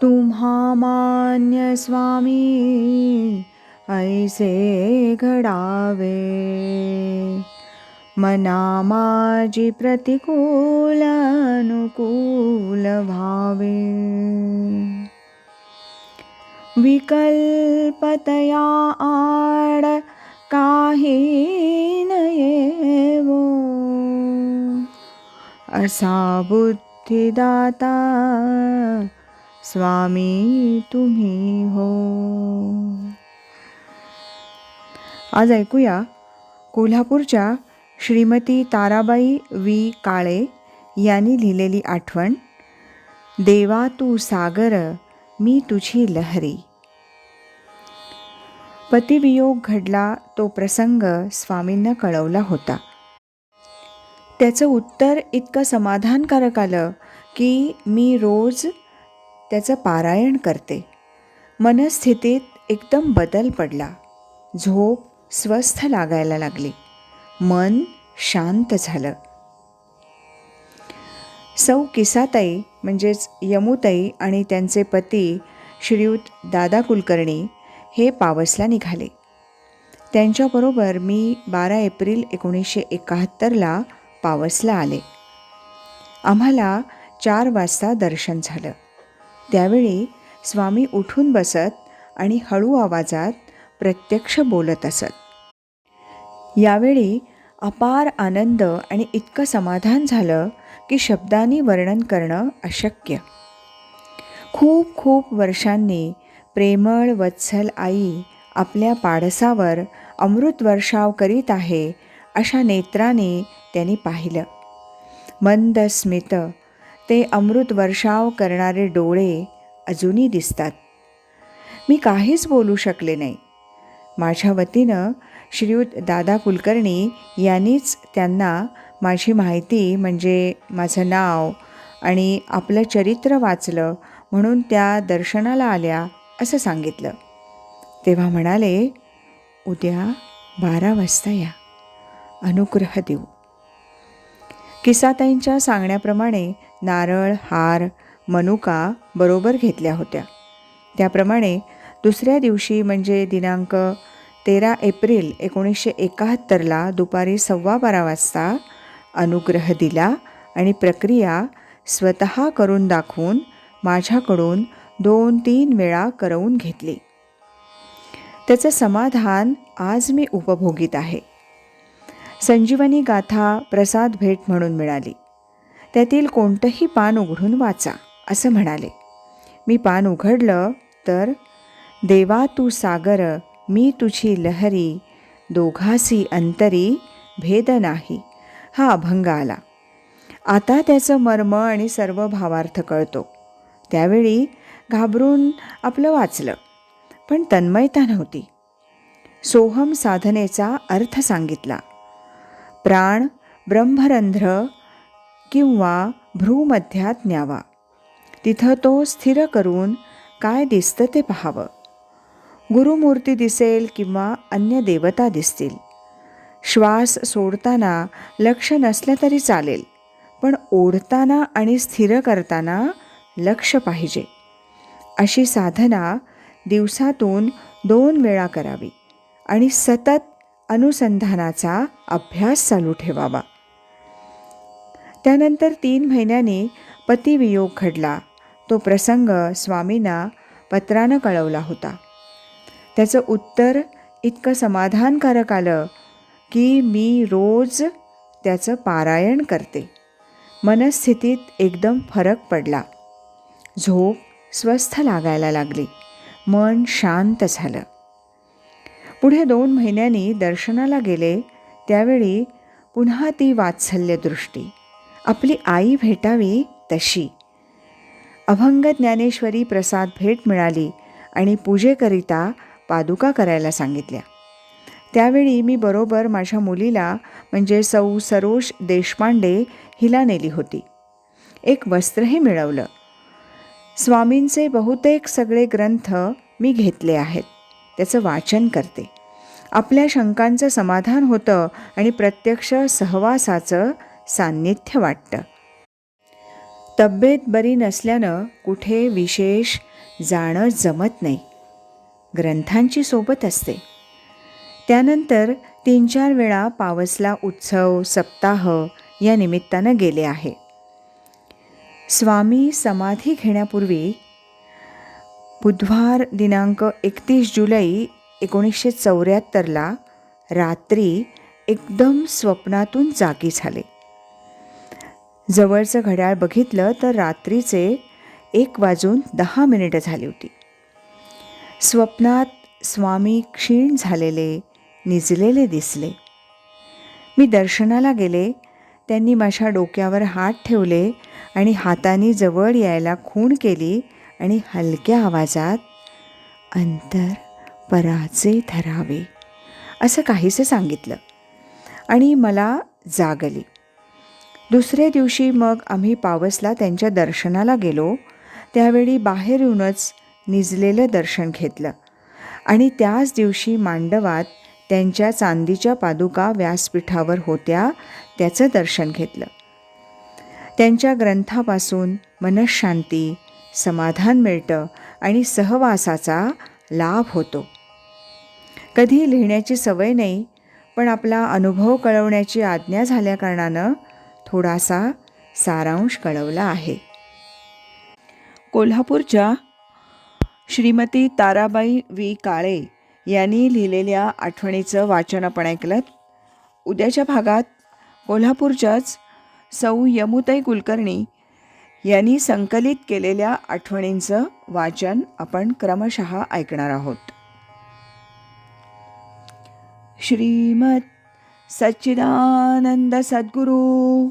तुम्हा मान्य स्वामी ऐसे घडावे। मना माझी प्रतिकूल अनुकूल भावे विकल्पतया आड काही नयेवो असा बुद्धिदाता स्वामी तुम्ही हो. आज ऐकूया कोल्हापूरच्या श्रीमती ताराबाई वी काळे यांनी लिहिलेली आठवण देवा तू सागर मी तुझी लहरी. पतिवियोग घडला तो प्रसंग स्वामींना कळवला होता. त्याचं उत्तर इतकं समाधानकारक आलं की मी रोज त्याचं पारायण करते. मनस्थितीत एकदम बदल पडला. झोप स्वस्थ लागायला लागली. मन शांत झालं. सौ किसाताई म्हणजेच यमुताई आणि त्यांचे पती श्रीयुत दादा कुलकर्णी हे पावसला निघाले. त्यांच्याबरोबर मी बारा एप्रिल एकोणीसशे एकाहत्तरला पावसला आले. आम्हाला चार वाजता दर्शन झालं. त्यावेळी स्वामी उठून बसत आणि हळू आवाजात प्रत्यक्ष बोलत असत. यावेळी अपार आनंद आणि इतकं समाधान झालं की शब्दांनी वर्णन करणं अशक्य. खूप खूप वर्षांनी प्रेमळ वत्सल आई आपल्या पाडसावर अमृत वर्षाव करीत आहे अशा नेत्राने त्यांनी पाहिलं. मंद स्मित ते अमृत वर्षाव करणारे डोळे अजूनही दिसतात. मी काहीच बोलू शकले नाही. माझ्या वतीनं श्रीयुत दादा कुलकर्णी यांनीच त्यांना माझी माहिती म्हणजे माझं नाव आणि आपलं चरित्र वाचलं म्हणून त्या दर्शनाला आल्या असं सांगितलं. तेव्हा म्हणाले उद्या बारा वाजता या. अनुग्रह देऊ. किसाताईंच्या सांगण्याप्रमाणे नारळ हार मनुका बरोबर घेतल्या होत्या. त्याप्रमाणे दुसऱ्या दिवशी म्हणजे दिनांक तेरा एप्रिल एकोणीसशे एकाहत्तरला दुपारी सव्वा बारा वाजता अनुग्रह दिला आणि प्रक्रिया स्वतः करून दाखवून माझ्याकडून दोन तीन वेळा करवून घेतली. त्याचं समाधान आज मी उपभोगीत आहे. संजीवनी गाथा प्रसाद भेट म्हणून मिळाली. त्यातील कोणतंही पान उघडून वाचा असं म्हणाले. मी पान उघडलं तर देवा तू सागर मी तुझी लहरी दोघासी अंतरी भेद नाही. हा अभंग आला. आता त्याचं मर्म आणि सर्व भावार्थ कळतो. त्यावेळी घाबरून आपलं वाचलं पण तन्मयता नव्हती. सोहम साधनेचा अर्थ सांगितला. प्राण ब्रह्मरंध्र किंवा भ्रूमध्यात न्यावा तिथं तो स्थिर करून काय दिसतं ते पाहावं. गुरुमूर्ती दिसेल किंवा अन्य देवता दिसतील. श्वास सोडताना लक्ष नसलं तरी चालेल पण ओढताना आणि स्थिर करताना लक्ष पाहिजे. अशी साधना दिवसातून दोन वेळा करावी आणि सतत अनुसंधानाचा अभ्यास चालू ठेवावा. त्यानंतर तीन महिन्यांनी पतिवियोग घडला. तो प्रसंग स्वामींना पत्रानं कळवला होता. त्याचं उत्तर इतकं समाधानकारक आलं की मी रोज त्याचं पारायण करते. मनस्थितीत एकदम फरक पडला. झोप स्वस्थ लागायला लागली. मन शांत झालं. पुढे दोन महिन्यांनी दर्शनाला गेले त्यावेळी पुन्हा ती वात्सल्य दृष्टी आपली आई भेटावी तशी. अभंग ज्ञानेश्वरी प्रसाद भेट मिळाली आणि पूजेकरिता पादुका करायला सांगितल्या. त्यावेळी मी बरोबर माझ्या मुलीला म्हणजे सौ सरोज देशपांडे हिला नेली होती. एक वस्त्रही मिळवलं. स्वामींचे बहुतेक सगळे ग्रंथ मी घेतले आहेत. त्याचं वाचन करते. आपल्या शंकांचं समाधान होतं आणि प्रत्यक्ष सहवासाचं सान्निध्य वाटतं. तब्येत बरी नसल्यानं कुठे विशेष जाणं जमत नाही. ग्रंथांची सोबत असते. त्यानंतर तीन चार वेळा पावसला उत्सव सप्ताह या निमित्तानं गेले आहे. स्वामी समाधी घेण्यापूर्वी बुधवार दिनांक एकतीस जुलै एकोणीसशे चौऱ्याहत्तरला रात्री एकदम स्वप्नातून जागी झाले. जवळचं घड्याळ बघितलं तर रात्रीचे एक वाजून दहा मिनिटं झाली होती. स्वप्नात स्वामी क्षीण झालेले निजलेले दिसले. मी दर्शनाला गेले त्यांनी माझ्या डोक्यावर हात ठेवले आणि हाताने जवळ यायला खूण केली आणि हलक्या आवाजात अंतर पराचे धरावे असं काहीसं सांगितलं आणि मला जागली दुसऱ्या दिवशी मग आम्ही पावसला त्यांच्या दर्शनाला गेलो. त्यावेळी बाहेर येऊनच निजलेलं दर्शन घेतलं. आणि त्याच दिवशी मांडवात त्यांच्या चांदीच्या पादुका व्यासपीठावर होत्या त्याचं दर्शन घेतलं. त्यांच्या ग्रंथापासून मनशांती समाधान मिळतं आणि सहवासाचा लाभ होतो. कधी लिहिण्याची सवय नाही पण आपला अनुभव कळवण्याची आज्ञा झाल्याकारणानं थोडासा सारांश कळवला आहे. कोल्हापूरच्या श्रीमती ताराबाई वी काळे यांनी लिहिलेल्या आठवणीचं वाचन आपण ऐकलं उद्याच्या भागात कोल्हापूरच्याच सौ. यमुताई कुलकर्णी यांनी संकलित केलेल्या आठवणींचं वाचन आपण क्रमशः ऐकणार आहोत. श्रीमत सच्चिदानंद सद्गुरू